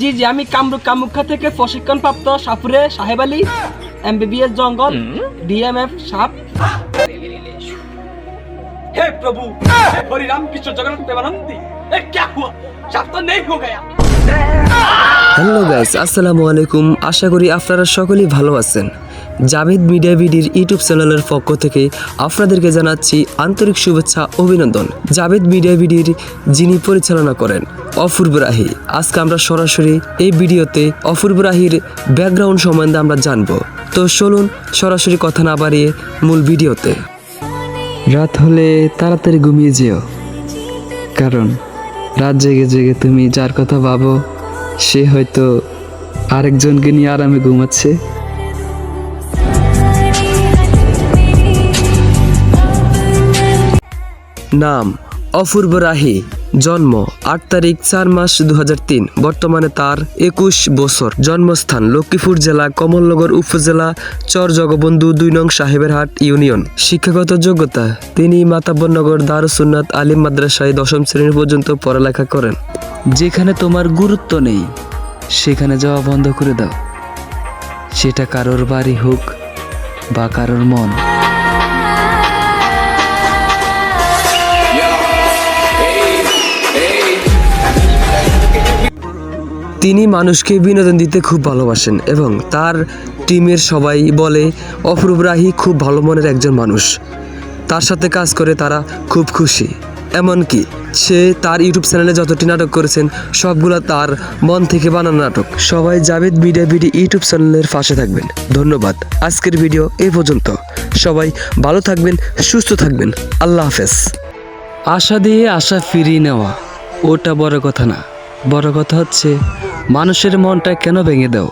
জি জি আমি কামরূপ কামুখ্যা থেকে প্রশিক্ষণপ্রাপ্ত সাপুরে সাহেব আলী এমবিবিএস জঙ্গল ডিএমএফ সাপ हे प्रभु हे हरि राम कृष्ण जगन्नाथ प्रेमानंदी ए क्या हुआ साफ तो नहीं हो गया হ্যালো গাইস, আসসালামু আলাইকুম। আশা করি আপনারা সকলেই ভালো আছেন। জাভেদ মিডিয়া ভিডির ইউটিউব চ্যানেলের পক্ষ থেকে আপনাদেরকে জানাচ্ছি আন্তরিক শুভেচ্ছা, অভিনন্দন। জাভেদ মিডিয়া ভিডির যিনি পরিচালনা করেন, অপূর্ব রাহি। আজকে আমরা সরাসরি এই ভিডিওতে অপূর্ব রাহির ব্যাকগ্রাউন্ড সম্বন্ধে আমরা জানব। তো চলুন সরাসরি কথা না বাড়িয়ে মূল ভিডিওতে। রাত হলে তাড়াতাড়ি ঘুমিয়ে যেও। কারণ রাত জেগে জেগে তুমি যার কথা ভাবো সে হয়তো আরেকজনকে নিয়ে আরামে ঘুমাচ্ছে। নাম অপূর্ব রাহি। জন্ম আট তারিখ চার মাস দু হাজার তিন। বর্তমানে তার একুশ বছর। জন্মস্থান লক্ষ্মীপুর জেলা, কমলনগর উপজেলা চর জগবন্ধু দুই নং সাহেবের হাট ইউনিয়ন। শিক্ষাগত যোগ্যতা, তিনি মাতাব্বরনগর দারুসুন্নাত আলিম মাদ্রাসায় দশম শ্রেণি পর্যন্ত পড়ালেখা করেন। যেখানে তোমার গুরুত্ব নেই, সেখানে যাওয়া বন্ধ করে দাও। সেটা কারোর বাড়ি হোক বা কারোর মন। তিনি মানুষকে বিনোদন দিতে খুব ভালোবাসেন এবং তার টিমের সবাই বলে অপূর্ব রাহি খুব ভালো মনের একজন মানুষ। তার সাথে কাজ করে তারা খুব খুশি। এমনকি সে তার ইউটিউব চ্যানেলে যতটি নাটক করেছেন, সবগুলো তার মন থেকে বানানো নাটক। সবাই জাভেদ মিডিয়া বিডি ইউটিউব চ্যানেলের পাশে থাকবেন। ধন্যবাদ। আজকের ভিডিও এ পর্যন্ত। সবাই ভালো থাকবেন, সুস্থ থাকবেন। আল্লাহ হাফেজ। আশা দিয়ে আশা ফিরিয়ে নেওয়া, ওটা বড় কথা না। বড় কথা হচ্ছে মানুষের মনটা কেন ভেঙে দাও.